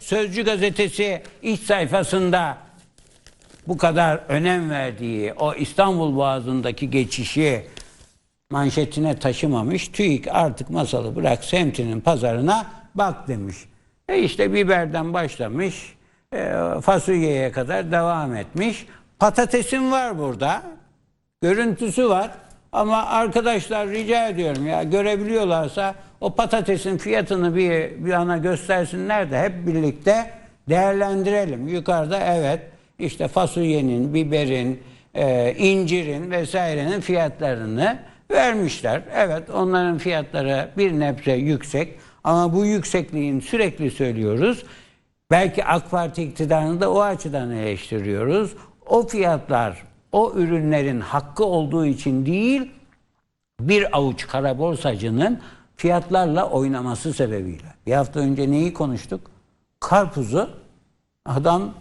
Sözcü gazetesi iç sayfasında bu kadar önem verdiği o İstanbul Boğazı'ndaki geçişi manşetine taşımamış. TÜİK artık masalı bırak semtinin pazarına bak demiş. E işte biberden başlamış e, fasulyeye kadar devam etmiş. Patatesin var burada. Görüntüsü var. Ama arkadaşlar rica ediyorum ya görebiliyorlarsa o patatesin fiyatını bir bir ana göstersinler de hep birlikte değerlendirelim. Yukarıda evet işte fasulyenin, biberin, e, incirin vesairenin fiyatlarını vermişler. Evet onların fiyatları bir nebze yüksek ama bu yüksekliğin sürekli söylüyoruz. Belki AK Parti iktidarını da o açıdan eleştiriyoruz. O fiyatlar o ürünlerin hakkı olduğu için değil, bir avuç kara borsacının fiyatlarla oynaması sebebiyle. Bir hafta önce neyi konuştuk? Karpuzu adam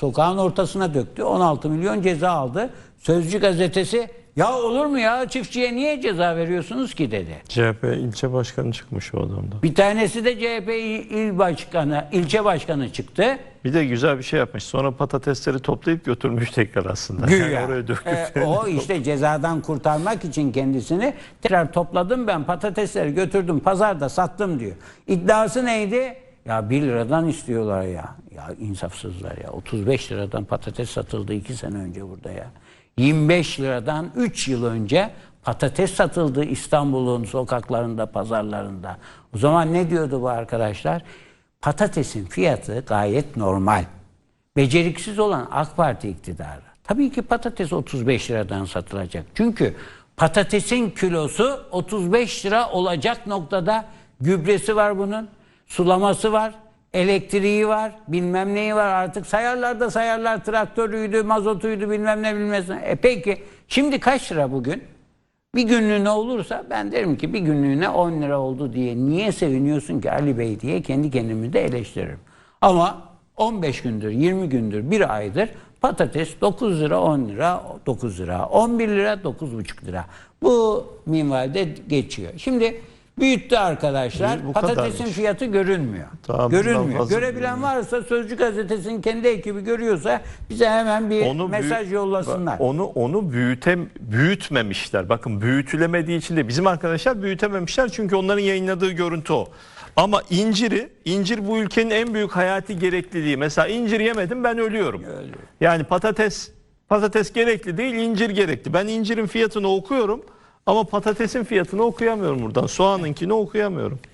sokağın ortasına döktü. 16 milyon ceza aldı. Sözcü gazetesi ya olur mu ya çiftçiye niye ceza veriyorsunuz ki dedi. CHP ilçe başkanı çıkmış o adamda. Bir tanesi de CHP il başkanı, ilçe başkanı çıktı. Bir de güzel bir şey yapmış. Sonra patatesleri toplayıp götürmüş tekrar aslında. Güya. Yani oraya döküp. E, o işte cezadan kurtarmak için kendisini tekrar topladım ben patatesleri götürdüm pazarda sattım diyor. İddiası neydi? Ya 1 liradan istiyorlar ya. Ya insafsızlar ya. 35 liradan patates satıldı 2 sene önce burada ya. 25 liradan 3 yıl önce patates satıldı İstanbul'un sokaklarında, pazarlarında. O zaman ne diyordu bu arkadaşlar? Patatesin fiyatı gayet normal. Beceriksiz olan AK Parti iktidarı. Tabii ki patates 35 liradan satılacak. Çünkü patatesin kilosu 35 lira olacak noktada gübresi var bunun, sulaması var, elektriği var, bilmem neyi var artık sayarlar da sayarlar traktörüydü, mazotuydu bilmem ne bilmem ne. E peki şimdi kaç lira bugün? Bir günlüğüne olursa ben derim ki bir günlüğüne 10 lira oldu diye niye seviniyorsun ki Ali Bey diye kendi kendimi de eleştiririm. Ama 15 gündür, 20 gündür, bir aydır patates 9 lira, 10 lira, 9 lira, 11 lira, 9,5 lira. Bu minvalde geçiyor. Şimdi büyüttü arkadaşlar. Bu Patatesin kadarmış. fiyatı görünmüyor. Bundan görünmüyor. Görebilen varsa Sözcü Gazetesi'nin kendi ekibi görüyorsa bize hemen bir büyü- mesaj yollasınlar. Onu onu büyüte büyütmemişler. Bakın büyütülemediği için de bizim arkadaşlar büyütememişler çünkü onların yayınladığı görüntü o. Ama inciri, incir bu ülkenin en büyük hayati gerekliliği. Mesela incir yemedim ben ölüyorum. Yani patates patates gerekli değil, incir gerekli. Ben incirin fiyatını okuyorum ama patatesin fiyatını okuyamıyorum buradan. Soğanınkini okuyamıyorum.